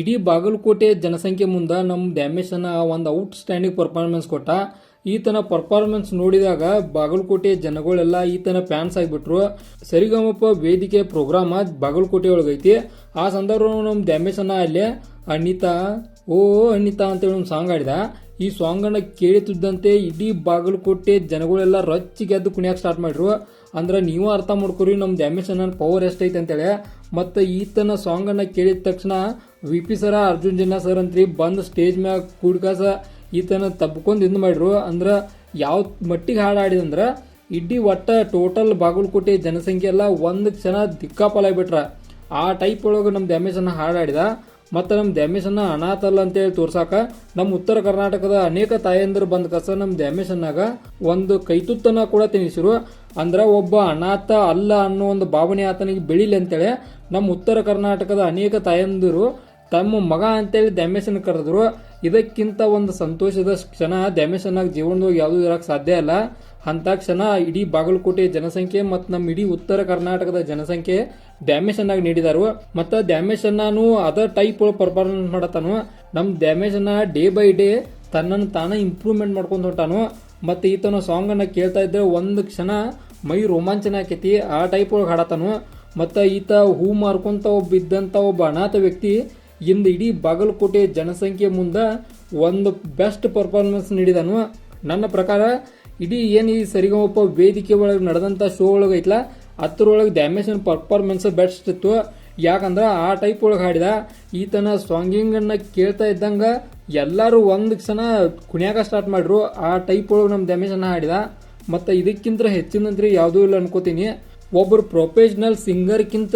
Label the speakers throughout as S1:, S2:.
S1: ಇಡೀ ಬಾಗಲಕೋಟೆ ಜನಸಂಖ್ಯೆ ಮುಂದೆ ನಮ್ಮ ಡ್ಯಾಮೇಶನ ಒಂದು ಔಟ್ ಸ್ಟ್ಯಾಂಡಿಂಗ್ ಪರ್ಫಾರ್ಮೆನ್ಸ್ ಕೊಟ್ಟ. ಈತನ ಪರ್ಫಾರ್ಮೆನ್ಸ್ ನೋಡಿದಾಗ ಬಾಗಲಕೋಟೆ ಜನಗಳೆಲ್ಲ ಈತನ ಫ್ಯಾನ್ಸ್ ಆಗಿಬಿಟ್ರು. ಸರಿಗಮಪ ವೇದಿಕೆ ಪ್ರೋಗ್ರಾಮ ಬಾಗಲಕೋಟೆ ಒಳಗೈತಿ. ಆ ಸಂದರ್ಭ ನಮ್ಮ ಡ್ಯಾಮೇಶನ ಅಲ್ಲಿ ಅನಿತಾ, ಓ ಅನಿತಾ ಅಂತೇಳಿ ಒಂದು ಸಾಂಗ್ ಆಡಿದ ಈ ಸಾಂಗನ್ನು ಕೇಳುತ್ತಿದ್ದಂತೆ ಇಡೀ ಬಾಗಲಕೋಟೆ ಜನಗಳೆಲ್ಲ ರಚ್ಚಿ ಎದ್ದು ಕುಣಿಯಕ್ಕೆ ಸ್ಟಾರ್ಟ್ ಮಾಡಿದ್ರು ಅಂದ್ರೆ ನೀವು ಅರ್ಥ ಮಾಡ್ಕೊರಿ ನಮ್ಮ ಡ್ಯಾಮೇಜ್ ನನ್ನ ಪವರ್ ಎಷ್ಟೈತೆ ಅಂತೇಳಿ. ಮತ್ತು ಈತನ ಸಾಂಗನ್ನು ಕೇಳಿದ ತಕ್ಷಣ ವಿ ಪಿ ಸರ ಅರ್ಜುನ್ ಜನ್ನ ಸರ್ ಅಂತ್ರಿ, ಬಂದು ಸ್ಟೇಜ್ ಮ್ಯಾಗ ಕೂಡ್ಕಾಸ ಈತನ ತಬ್ಕೊಂಡು ಇದು ಮಾಡ್ರು ಅಂದ್ರೆ ಯಾವ ಮಟ್ಟಿಗೆ ಹಾಡು ಆಡಿದಂದ್ರೆ ಇಡೀ ಒಟ್ಟ ಟೋಟಲ್ ಬಾಗಲಕೋಟೆ ಜನಸಂಖ್ಯೆ ಎಲ್ಲ ಒಂದು ಕ್ಷಣ ಬಿಟ್ರ. ಆ ಟೈಪ್ ಒಳಗೆ ನಮ್ಮ ದ್ಯಾಮೇಶನ್ನ ಹಾಡಾಡಿದ. ಮತ್ತು ನಮ್ಮ ದ್ಯಾಮೇಶನ್ನ ಅನಾಥಲ್ಲ ಅಂತೇಳಿ ತೋರ್ಸಾಕ ನಮ್ಮ ಉತ್ತರ ಕರ್ನಾಟಕದ ಅನೇಕ ತಾಯಂದಿರು ಬಂದ ಕಸ ನಮ್ಮ ದ್ಯಾಮೇಶನ್ನಾಗ ಒಂದು ಕೈತುತ್ತನ ಕೂಡ ತಿನ್ನಿಸಿರು ಅಂದ್ರೆ ಒಬ್ಬ ಅನಾಥ ಅಲ್ಲ ಅನ್ನೋ ಒಂದು ಭಾವನೆ ಆತನಿಗೆ ಬೆಳಿಲಿ ಅಂತೇಳಿ ನಮ್ಮ ಉತ್ತರ ಕರ್ನಾಟಕದ ಅನೇಕ ತಾಯಂದಿರು ತಮ್ಮ ಮಗ ಅಂತೇಳಿ ದ್ಯಾಮೇಶನ್ ಕರೆದ್ರು. ಇದಕ್ಕಿಂತ ಒಂದು ಸಂತೋಷದ ಕ್ಷಣ ಡ್ಯಾಮೇಜನ್ನಾಗ ಜೀವನದಾಗ ಯಾವುದೂ ಇರಕ್ಕೆ ಸಾಧ್ಯ ಇಲ್ಲ. ಅಂತ ಕ್ಷಣ ಇಡೀ ಬಾಗಲಕೋಟೆ ಜನಸಂಖ್ಯೆ ಮತ್ತು ನಮ್ಮ ಇಡೀ ಉತ್ತರ ಕರ್ನಾಟಕದ ಜನಸಂಖ್ಯೆ ಡ್ಯಾಮೇಶನ್ನಾಗಿ ನೀಡಿದಾರು. ಮತ್ತು ಡ್ಯಾಮೇಶನ್ನು ಅದರ್ ಟೈಪ್ ಪರ್ಫಾರ್ಮೆನ್ಸ್ ಮಾಡತಾನು ನಮ್ಮ ಡ್ಯಾಮೇಶನ್ನ ಡೇ ಬೈ ಡೇ ತನ್ನನ್ನು ತಾನೇ ಇಂಪ್ರೂವ್ಮೆಂಟ್ ಮಾಡ್ಕೊಂಡು ಹೊಂಟಾನು. ಮತ್ತು ಈತನ ಸಾಂಗ್ ಅನ್ನ ಕೇಳ್ತಾ ಇದ್ರೆ ಒಂದು ಕ್ಷಣ ಮೈ ರೋಮಾಂಚನ ಆಕೈತಿ. ಆ ಟೈಪ್ ಒಳಗೆ ಹಾಡತಾನು ಮತ್ತು ಈತ ಹೂ ಮಾರ್ಕೊಂತ ಒಬ್ಬ ಇದ್ದಂಥ ಒಬ್ಬ ಅನಾಥ ವ್ಯಕ್ತಿ ಇಂದು ಇಡೀ ಬಾಗಲಕೋಟೆ ಜನಸಂಖ್ಯೆ ಮುಂದೆ ಒಂದು ಬೆಸ್ಟ್ ಪರ್ಫಾರ್ಮೆನ್ಸ್ ನೀಡಿದನು. ನನ್ನ ಪ್ರಕಾರ ಇಡೀ ಏನು ಈ ಸರಿಗಮಪ್ಪ ವೇದಿಕೆ ಒಳಗೆ ನಡೆದಂಥ ಶೋ ಒಳಗೆ ಐತ್ಲ, ಅದ್ರೊಳಗೆ ಡ್ಯಾಮೇಶನ್ ಪರ್ಫಾರ್ಮೆನ್ಸ್ ಬೆಸ್ಟ್ ಇತ್ತು. ಯಾಕಂದ್ರೆ ಆ ಟೈಪ್ ಒಳಗೆ ಹಾಡಿದ, ಈತನ ಸಾಂಗಿಂಗನ್ನು ಕೇಳ್ತಾ ಇದ್ದಂಗೆ ಎಲ್ಲರೂ ಒಂದು ಕ್ಷಣ ಕುಣಿಯಾಕ ಸ್ಟಾರ್ಟ್ ಮಾಡ್ರು. ಆ ಟೈಪ್ ಒಳಗೆ ನಮ್ಮ ಡ್ಯಾಮೇಜನ್ನು ಹಾಡಿದ. ಮತ್ತು ಇದಕ್ಕಿಂತ ಹೆಚ್ಚಿನಂದ್ರೆ ಯಾವುದೂ ಇಲ್ಲ ಅನ್ಕೋತೀನಿ. ಒಬ್ಬರು ಪ್ರೊಫೆಷನಲ್ ಸಿಂಗರ್ಗಿಂತ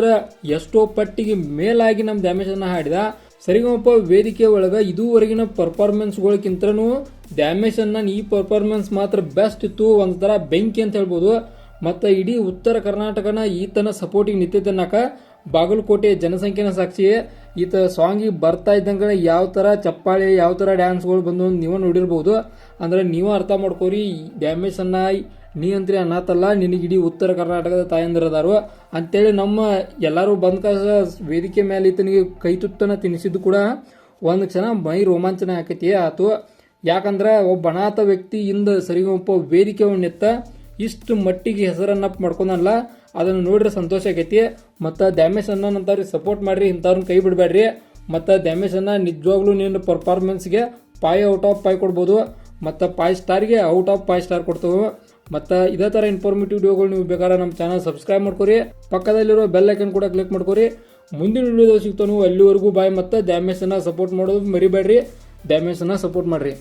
S1: ಎಷ್ಟೋ ಪಟ್ಟಿಗೆ ಮೇಲಾಗಿ ನಮ್ಮ ಡ್ಯಾಮೇಜನ್ನು ಹಾಡಿದ ಸರಿಗಮಪ್ಪ ವೇದಿಕೆ ಒಳಗೆ ಇದುವರೆಗಿನ ಪರ್ಫಾರ್ಮೆನ್ಸ್ಗಳಿಗಿಂತನೂ ಡ್ಯಾಮೇಜನ್ನು ಈ ಪರ್ಫಾರ್ಮೆನ್ಸ್ ಮಾತ್ರ ಬೆಸ್ಟ್ ಇತ್ತು ಒಂಥರ ಬೆಂಕಿ ಅಂತ ಹೇಳ್ಬೋದು. ಮತ್ತು ಇಡೀ ಉತ್ತರ ಕರ್ನಾಟಕನ ಈತನ ಸಪೋರ್ಟಿಗೆ ನಿಂತಿದ್ದನ್ನಾಕ ಬಾಗಲಕೋಟೆ ಜನಸಂಖ್ಯೆನ ಸಾಕ್ಷಿ ಈತ ಸಾಂಗಿಗೆ ಬರ್ತಾ ಇದ್ದಂಗೆ ಯಾವ ಥರ ಚಪ್ಪಾಳೆ, ಯಾವ ಥರ ಡ್ಯಾನ್ಸ್ಗಳು ಬಂದು ನೀವು ನೋಡಿರ್ಬೋದು. ಅಂದ್ರೆ ನೀವು ಅರ್ಥ ಮಾಡ್ಕೋರಿ ಡ್ಯಾಮೇಜನ್ನು ನೀ ಅಂತ್ರಿ ಅನ್ನತ್ತಲ್ಲ ಇಡೀ ಉತ್ತರ ಕರ್ನಾಟಕದ ತಾಯಂದಿರದಾರು ಅಂತೇಳಿ ನಮ್ಮ ಎಲ್ಲರೂ ಬಂದ ಕಸ ವೇದಿಕೆ ಮೇಲೆ ಈತನಿಗೆ ಕೈ ತುತ್ತನ ತಿನ್ನಿಸಿದ್ದು ಕೂಡ ಒಂದು ಕ್ಷಣ ಮೈ ರೋಮಾಂಚನ ಆಕೈತಿ, ಆತು. ಯಾಕಂದ್ರೆ ಒಬ್ಬ ಅನಾಥ ವ್ಯಕ್ತಿ ಇಂದ ಸರಿಗೊಪ್ಪ ವೇದಿಕೆ ನಿತ್ತ ಇಷ್ಟು ಮಟ್ಟಿಗೆ ಹೆಸರನ್ನ ಮಾಡ್ಕೊಂಡಲ್ಲ ಅದನ್ನು ನೋಡಿದ್ರೆ ಸಂತೋಷ ಆಕೈತಿ. ಮತ್ತು ಅನ್ನ ಅಂತವ್ರಿಗೆ ಸಪೋರ್ಟ್ ಮಾಡ್ರಿ ಇಂಥವ್ರನ್ನ ಕೈ ಬಿಡಬೇಡ್ರಿ. ಮತ್ತು ಡ್ಯಾಮೇಜ್ ಅನ್ನ ನಿಜವಾಗ್ಲೂ ನಿನ್ನ ಪರ್ಫಾರ್ಮೆನ್ಸ್ಗೆ ಪಾಯ್ ಔಟ್ ಆಫ್ ಪಾಯ್ ಕೊಡ್ಬೋದು. ಮತ್ತು ಪಾಯ್ ಸ್ಟಾರ್ಗೆ ಔಟ್ ಆಫ್ ಪಾಯ್ ಸ್ಟಾರ್ ಕೊಡ್ತೇವೆ. ಮತ್ತು ಇದೇ ಥರ ಇನ್ಫಾರ್ಮೇಟಿವ್ ವಿಡಿಯೋಗಳು ನೀವು ಬೇಕಾದ್ರೆ ನಮ್ಮ ಚಾನಲ್ ಸಬ್ಸ್ಕ್ರೈಬ್ ಮಾಡ್ಕೊರಿ. ಪಕ್ಕದಲ್ಲಿರೋ ಬೆಲ್ ಐಕನ್ ಕೂಡ ಕ್ಲಿಕ್ ಮಾಡ್ಕೊರಿ. ಮುಂದಿನ ವಿಡಿಯೋದಾಗ ಸಿಗ್ತಾನು ಅಲ್ಲಿವರೆಗೂ ಬಾಯ್ ಮತ್ತು ಡ್ಯಾಮೇಜನ್ನು ಸಪೋರ್ಟ್ ಮಾಡೋದು ಮರಿಬೇಡ್ರಿ. ಡ್ಯಾಮೇಜನ್ನು ಸಪೋರ್ಟ್ ಮಾಡಿರಿ.